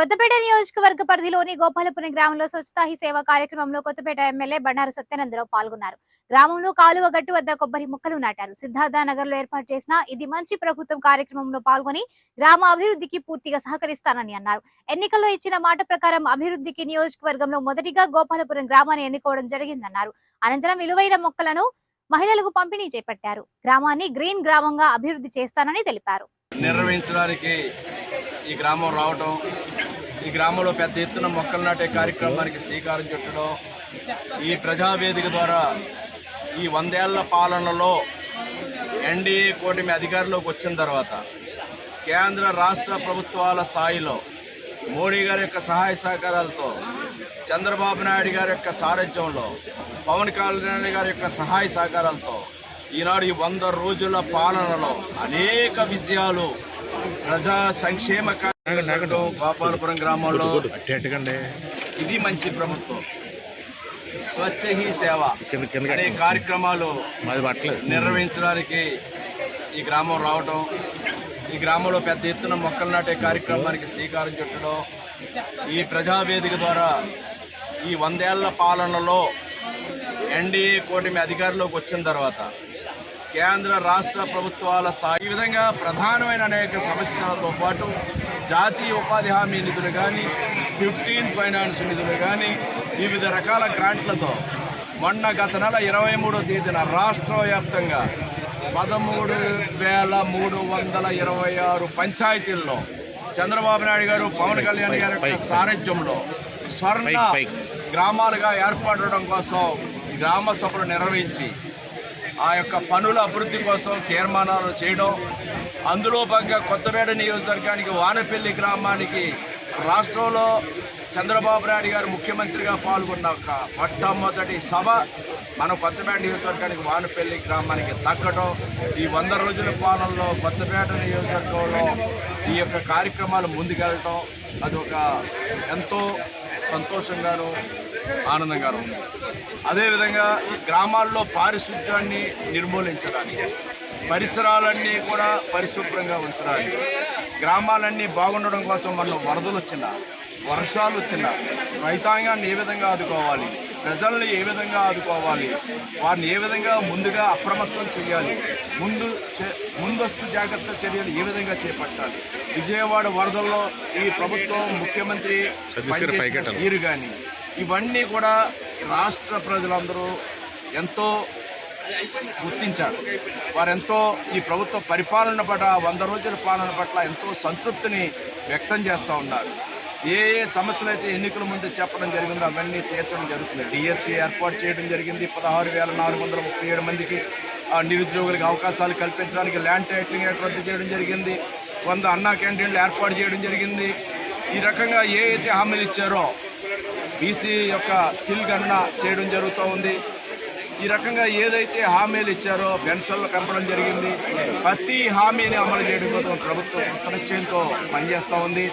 కొత్తపేట నియోజకవర్గ పరిధిలోని గోపాలపురం గ్రామంలో స్వచ్ఛతా హీ సేవ కార్యక్రమంలో కొత్తపేట ఎమ్మెల్యే బండారు సత్యానందరావు పాల్గొన్నారు. గ్రామంలో కాలువ గట్టు వద్ద కొబ్బరి మొక్కలు నాటారు. సిద్ధార్థ నగర్లో ఏర్పాటు చేసిన ఇది మంచి ప్రభుత్వం కార్యక్రమంలో పాల్గొని గ్రామ అభివృద్ధికి పూర్తిగా సహకరిస్తానని అన్నారు. ఎన్నికల్లో ఇచ్చిన మాట ప్రకారం అభివృద్ధికి నియోజకవర్గంలో మొదటిగా గోపాలపురం గ్రామాన్ని ఎన్నుకోవడం జరిగిందన్నారు. అనంతరం విలువైన మొక్కలను మహిళలకు పంపిణీ చేపట్టారు. గ్రామాన్ని గ్రీన్ గ్రామంగా అభివృద్ధి చేస్తానని తెలిపారు. నిర్వహించడానికి ఈ గ్రామం రావడం ఈ గ్రామంలో పెద్ద ఎత్తున మొక్కలు నాటే కార్యక్రమానికి శ్రీకారం చుట్టడం ఈ ప్రజావేదిక ద్వారా ఈ వందేళ్ళ పాలనలో ఎన్డీఏ కూటమి అధికారంలోకి వచ్చిన తర్వాత కేంద్ర రాష్ట్ర ప్రభుత్వాల స్థాయిలో మోడీ గారి యొక్క సహాయ సహకారాలతో చంద్రబాబు నాయుడు గారి యొక్క సారథ్యంలో పవన్ కళ్యాణ్ గారి యొక్క సహాయ సహకారాలతో ఈనాడు ఈ వంద రోజుల పాలనలో అనేక విజయాలు ప్రజా సంక్షేమ కార్యక్రమం గోపాలపురం గ్రామంలో ఇది మంచి ప్రభుత్వం. స్వచ్ఛ హీ సేవ అనే కార్యక్రమాలు నిర్వహించడానికి ఈ గ్రామం రావటం ఈ గ్రామంలో పెద్ద ఎత్తున మొక్కలు నాటే కార్యక్రమానికి శ్రీకారం చుట్టడం ఈ ప్రజావేదిక ద్వారా ఈ వందేళ్ళ పాలనలో ఎన్డీఏ కూటమి అధికారంలోకి వచ్చిన తర్వాత కేంద్ర రాష్ట్ర ప్రభుత్వాల స్థాయి ఈ విధంగా ప్రధానమైన అనేక సమస్యలతో పాటు జాతీయ ఉపాధి హామీ నిధులు కానీ ఫిఫ్టీన్ ఫైనాన్స్ నిధులు కానీ వివిధ రకాల గ్రాంట్లతో మొన్న గత నెల ఇరవై మూడో తేదీన రాష్ట్ర వ్యాప్తంగా పదమూడు వేల మూడు వందల ఇరవై ఆరు పంచాయతీల్లో చంద్రబాబు నాయుడు గారు పవన్ కళ్యాణ్ గారి సారథ్యంలో స్వర్ణ. గ్రామాలుగా ఏర్పడడం కోసం గ్రామ సభలు నిర్వహించి ఆ యొక్క పనుల అభివృద్ధి కోసం తీర్మానాలు చేయడం. అందులో భాగంగా కొత్తపేట నియోజకవర్గానికి వానపల్లి గ్రామానికి రాష్ట్రంలో చంద్రబాబు నాయుడు గారు ముఖ్యమంత్రిగా పాల్గొన్న ఒక మొట్టమొదటి సభ మన కొత్తపేట నియోజకవర్గానికి వానపల్లి గ్రామానికి తగ్గడం ఈ వంద రోజుల పాలనలో కొత్తపేట నియోజకవర్గంలో ఈ యొక్క కార్యక్రమాలు ముందుకెళ్ళటం. అది ఒక ఎంతో సంతోషంగాను ఆనందంగాను ఉంది అదేవిధంగా గ్రామాల్లో పారిశుధ్యాన్ని నిర్మూలించడానికి పరిసరాలన్నీ కూడా పరిశుభ్రంగా ఉంచడానికి గ్రామాలన్నీ బాగుండడం కోసం మనం వరదలు వచ్చినా వర్షాలు వచ్చినా రైతాంగాన్ని ఏ విధంగా ఆదుకోవాలి ప్రజల్ని ఏ విధంగా ఆదుకోవాలి వారిని ఏ విధంగా ముందుగా అప్రమత్తం చేయాలి ముందు ముందస్తు జాగ్రత్త చర్యలు ఏ విధంగా చేపట్టాలి విజయవాడ వరదల్లో ఈ ప్రభుత్వం ముఖ్యమంత్రి. తీరు కానీ ఇవన్నీ కూడా రాష్ట్ర ప్రజలందరూ ఎంతో గుర్తించారు. వారెంతో ఈ ప్రభుత్వ పరిపాలన పట్ల వంద రోజుల పాలన పట్ల ఎంతో సంతృప్తిని వ్యక్తం చేస్తూ ఉన్నారు. ఏ ఏ సమస్యలు అయితే ఎన్నికల ముందు చెప్పడం జరిగిందో అవన్నీ తీర్చడం జరుగుతుంది. డిఎస్సి ఏర్పాటు చేయడం జరిగింది. పదహారు వేల నాలుగు వందల ముప్పై ఏడు మందికి ఆ, నిరుద్యోగులకు అవకాశాలు కల్పించడానికి ల్యాండ్ టైటిలింగ్ యాక్ట్ రద్దు చేయడం జరిగింది. వంద అన్నా క్యాంటీన్లు ఏర్పాటు చేయడం జరిగింది. ఈ రకంగా ఏ అయితే హామీలు ఇచ్చారో బీసీ యొక్క స్కిల్ గణన చేయడం జరుగుతూ ఉంది. ఈ రకంగా ఏదైతే హామీలు ఇచ్చారో పెన్షన్లు పెంపడం జరిగింది. ప్రతి హామీని అమలు చేయడం కోసం ప్రభుత్వం కృతనిశ్చయంతో పనిచేస్తూ ఉంది.